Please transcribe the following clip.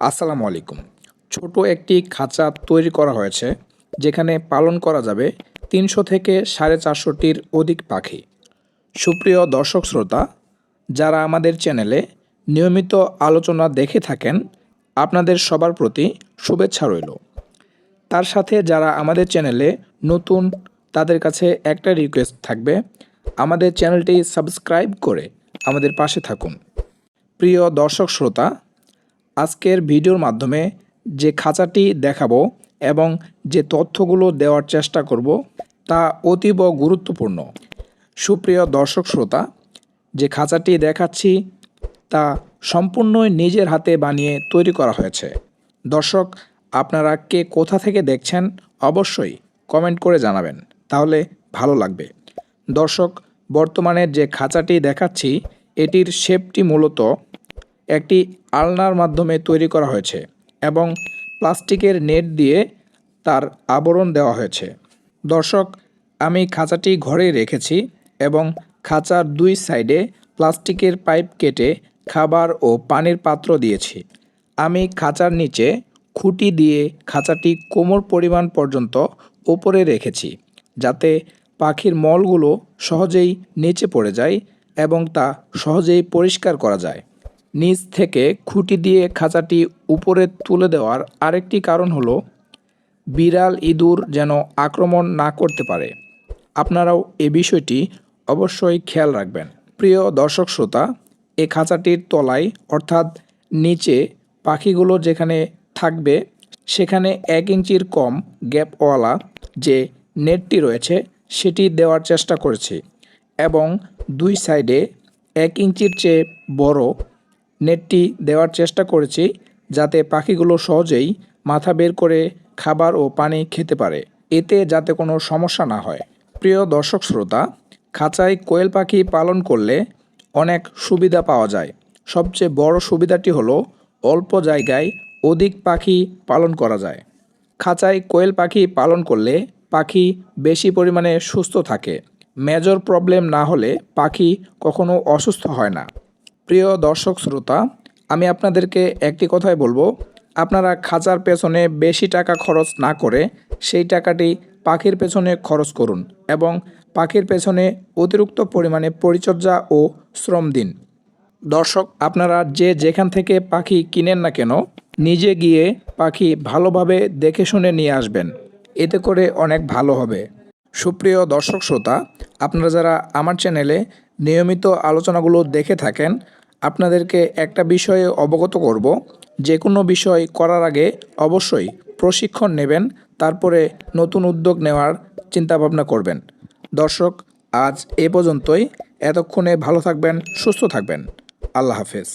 আসসালামু আলাইকুম। ছোট একটি খাঁচা তৈরি করা হয়েছে, যেখানে পালন করা যাবে তিনশো থেকে সাড়ে চারশোটির অধিক পাখি। সুপ্রিয় দর্শক শ্রোতা, যারা আমাদের চ্যানেলে নিয়মিত আলোচনা দেখে থাকেন, আপনাদের সবার প্রতি শুভেচ্ছা রইল। তার সাথে যারা আমাদের চ্যানেলে নতুন, তাদের কাছে একটা রিকোয়েস্ট থাকবে, আমাদের চ্যানেলটি সাবস্ক্রাইব করে আমাদের পাশে থাকুন। প্রিয় দর্শক শ্রোতা আজকের ভিডিওর মাধ্যমে যে খাঁচাটি দেখাবো এবং যে তথ্যগুলো দেওয়ার চেষ্টা করব তা অতীব গুরুত্বপূর্ণ। সুপ্রিয় দর্শক শ্রোতা, যে খাঁচাটি দেখাচ্ছি তা সম্পূর্ণই নিজের হাতে বানিয়ে তৈরি করা হয়েছে। দর্শক, আপনারা কে কোথা থেকে দেখছেন অবশ্যই কমেন্ট করে জানাবেন, তাহলে ভালো লাগবে। দর্শক, বর্তমানে যে খাঁচাটি দেখাচ্ছি, এটির শেপটি মূলত একটি আলনার মাধ্যমে তৈরি করা হয়েছে এবং প্লাস্টিকের নেট দিয়ে তার আবরণ দেওয়া হয়েছে। দর্শক, আমি খাঁচাটি ঘরে রেখেছি এবং খাঁচার দুই সাইডে প্লাস্টিকের পাইপ কেটে খাবার ও পানির পাত্র দিয়েছি। আমি খাঁচার নিচে খুঁটি দিয়ে খাঁচাটি কোমর পরিমাণ পর্যন্ত ওপরে রেখেছি যাতে পাখির মলগুলো সহজেই নিচে পড়ে যায় এবং তা সহজেই পরিষ্কার করা যায়। নিচ থেকে খুঁটি দিয়ে খাঁচাটি উপরে তুলে দেওয়ার আরেকটি কারণ হলো, বিড়াল ইঁদুর যেন আক্রমণ না করতে পারে। আপনারাও এ বিষয়টি অবশ্যই খেয়াল রাখবেন। প্রিয় দর্শক শ্রোতা, এ খাঁচাটির তলায় অর্থাৎ নিচে পাখিগুলো যেখানে থাকবে, সেখানে এক ইঞ্চির কম গ্যাপওয়ালা যে নেটটি রয়েছে, সেটি দেওয়ার চেষ্টা করেছি এবং দুই সাইডে এক ইঞ্চির চেয়ে বড় নেটটি দেওয়ার চেষ্টা করেছি যাতে পাখিগুলো সহজেই মাথা বের করে খাবার ও পানি খেতে পারে। এতে যাতে কোনো সমস্যা না হয়। প্রিয় দর্শক শ্রোতা, খাঁচায় কোয়েল পাখি পালন করলে অনেক সুবিধা পাওয়া যায়। সবচেয়ে বড় সুবিধাটি হলো অল্প জায়গায় অধিক পাখি পালন করা যায়। খাঁচায় কোয়েল পাখি পালন করলে পাখি বেশি পরিমাণে সুস্থ থাকে। মেজর প্রবলেম না হলে পাখি কখনো অসুস্থ হয় না। প্রিয় দর্শক শ্রোতা, আমি আপনাদেরকে একটি কথাই বলব। আপনারা খাঁচার পেছনে বেশি টাকা খরচ না করে সেই টাকাটি পাখির পেছনে খরচ করুন এবং পাখির পেছনে অতিরিক্ত পরিমাণে পরিচর্যা ও শ্রম দিন। দর্শক, আপনারা যে যেখান থেকে পাখি কিনেন না কেন, নিজে গিয়ে পাখি ভালোভাবে দেখে শুনে নিয়ে আসবেন। এতে করে অনেক ভালো হবে। সুপ্রিয় দর্শক শ্রোতা, আপনারা যারা আমার চ্যানেলে নিয়মিত আলোচনাগুলো দেখে থাকেন আপনাদেরকে একটা বিষয়ে অবগত করব। যে কোনো বিষয় করার আগে অবশ্যই প্রশিক্ষণ নেবেন, তারপরে নতুন উদ্যোগ নেওয়ার চিন্তাভাবনা করবেন। দর্শক, আজ এ পর্যন্তই। এতক্ষণে ভালো থাকবেন, সুস্থ থাকবেন। আল্লাহ হাফেজ।